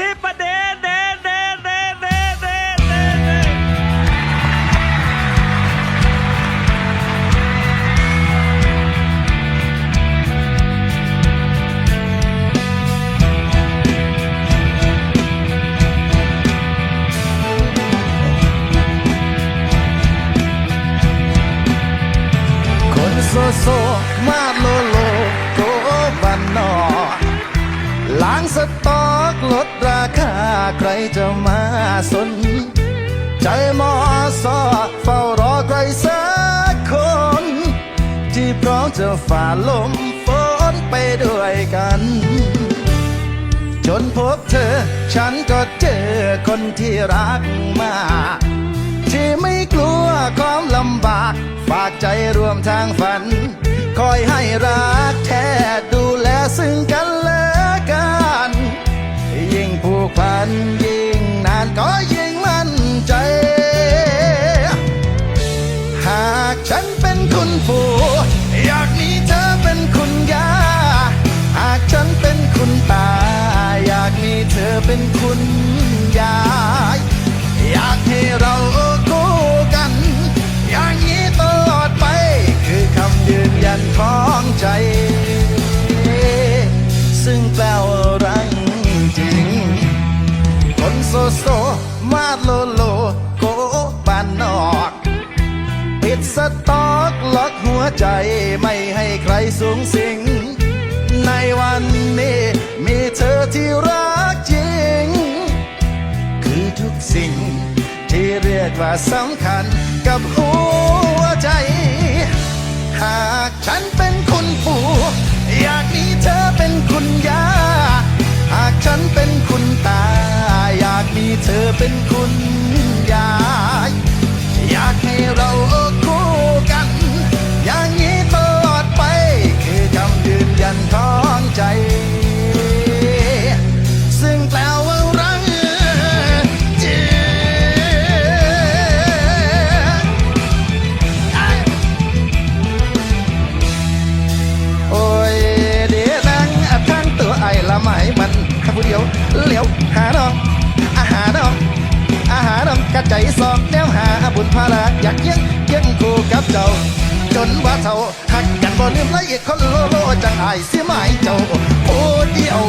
ที่ประเดเดเดเดเดเดเดเดคนโซโซมาโลดราคาใครจะมาสน ใจมอสอเฝ้ารอใครสักคน ที่พร้อมจะฝ่าลมฝนไปด้วยกัน จนพบเธอ ฉันก็เจอคนที่รักมากที่ไม่กลัวความลำบาก ฝากใจรวมทางฝัน คอยให้รักแท้ดูแลซึ่งกัน โซ มาโลโล โกบานนอก ปิดสต๊อกล็อกหัวใจไม่ให้ใครสูงสิง ในวันนี้ มีเธอที่รักจริง คือทุกสิ่ง ที่เรียกว่าสำคัญกับหัวใจ หากฉันเป็น อเป็นคุณยาย อยากให้เราคู่กัน อย่างนี้ตลอดไป คือคำยืนยันของใจ ซึ่งแปลว่ารักจริงโอ้ยเดี๋ยวนั่งอัดทั้งตัวไอ้ละไหมมันผู้เดียวเลี้ยวหาน้อง บุญภาระอยากเยี่ยงเยี่ยงคู่กับเจ้า จนว่าเท่าหักกันบ่ลืมละเอียดคนโลโลจังอายเสียหมายเจ้า โอ้เดียว